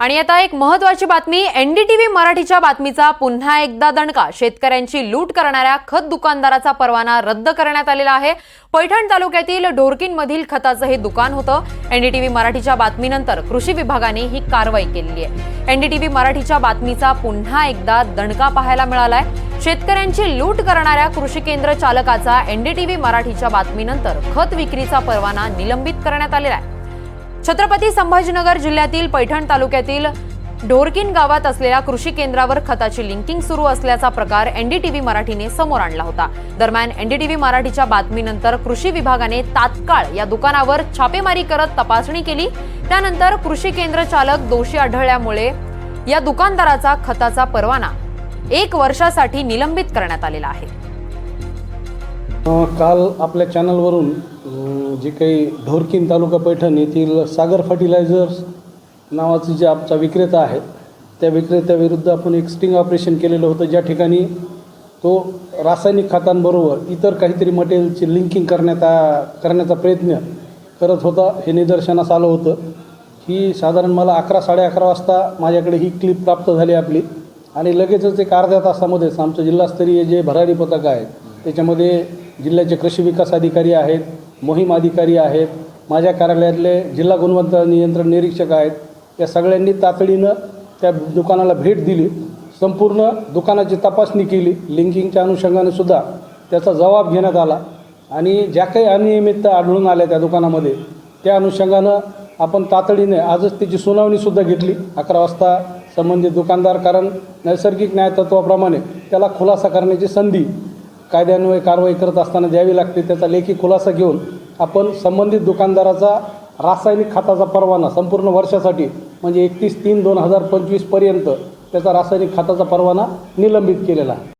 आणि आता एक महत्वाची बातमी एनडीटीव्ही मराठीच्या बातमीचा पुन्हा एकदा दणका. शेतकऱ्यांची लूट करणाऱ्या खत दुकानदाराचा परवाना रद्द करण्यात आलेला आहे. पैठण तालुक्यातील ढोरकींमधील खताचं हे दुकान होतं. एनडीटीव्ही मराठीच्या बातमीनंतर कृषी विभागाने ही कारवाई केलेली आहे. एनडीटीव्ही मराठीच्या बातमीचा पुन्हा एकदा दणका पाहायला मिळालाय. शेतकऱ्यांची लूट करणाऱ्या कृषी केंद्र चालकाचा एनडीटीव्ही मराठीच्या बातमीनंतर खत विक्रीचा परवाना निलंबित करण्यात आलेला आहे. छत्रपती संभाजीनगर जिल्ह्यातील पैठण तालुक्यातील ढोरकीन गावात असलेल्या कृषी केंद्रावर खताची लिंकिंग सुरू असल्याचा प्रकार एनडीटीव्ही मराठीने समोर आणला होता. दरम्यान एनडीटीव्ही मराठीच्या बातमीनंतर कृषी विभागाने तात्काळ या दुकानावर छापेमारी करत तपासणी केली. त्यानंतर कृषी केंद्र चालक दोषी आढळल्यामुळे या दुकानदाराचा खताचा परवाना एक वर्षासाठी निलंबित करण्यात आलेला आहे. काल आपल्या चॅनलवरून जे काही ढोरकीन तालुका पैठण येथील सागर फर्टिलायझर्स नावाचे जे आमचा विक्रेता आहे त्या विक्रेत्याविरुद्ध आपण एक स्टिंग ऑपरेशन केलेलं होतं. ज्या ठिकाणी तो रासायनिक खतांबरोबर इतर काहीतरी मटेरियलची लिंकिंग करण्यात आ करण्याचा प्रयत्न करत होता. हे निदर्शनास आलं होतं. ही साधारण मला अकरा साडे अकरा वाजता माझ्याकडे ही क्लिप प्राप्त झाली आपली. आणि लगेचच एक अर्ध्या तासामध्येच आमचं जिल्हास्तरीय जे भरारी पथक आहे त्याच्यामध्ये जिल्ह्याचे कृषी विकास अधिकारी आहेत मोहीम अधिकारी आहेत माझ्या कार्यालयातले जिल्हा गुणवत्ता नियंत्रण निरीक्षक आहेत या सगळ्यांनी तातडीनं त्या दुकानाला भेट दिली संपूर्ण दुकानाची तपासणी केली लिंकिंगच्या अनुषंगाने सुद्धा त्याचा जबाब घेण्यात आला आणि ज्या काही अनियमितता आढळून आल्या त्या दुकानामध्ये त्या अनुषंगानं आपण तातडीने आजच त्याची सुनावणीसुद्धा घेतली अकरा वाजता संबंधित दुकानदार कारण नैसर्गिक न्यायतत्वाप्रमाणे त्याला खुलासा करण्याची संधी कायद्यान्वये कारवाई करत असताना द्यावी लागते त्याचा लेखी खुलासा घेऊन आपण संबंधित दुकानदाराचा रासायनिक खताचा परवाना संपूर्ण वर्षासाठी म्हणजे एकतीस तीन दोन हजार पंचवीसपर्यंत त्याचा रासायनिक खताचा परवाना निलंबित केलेला आहे.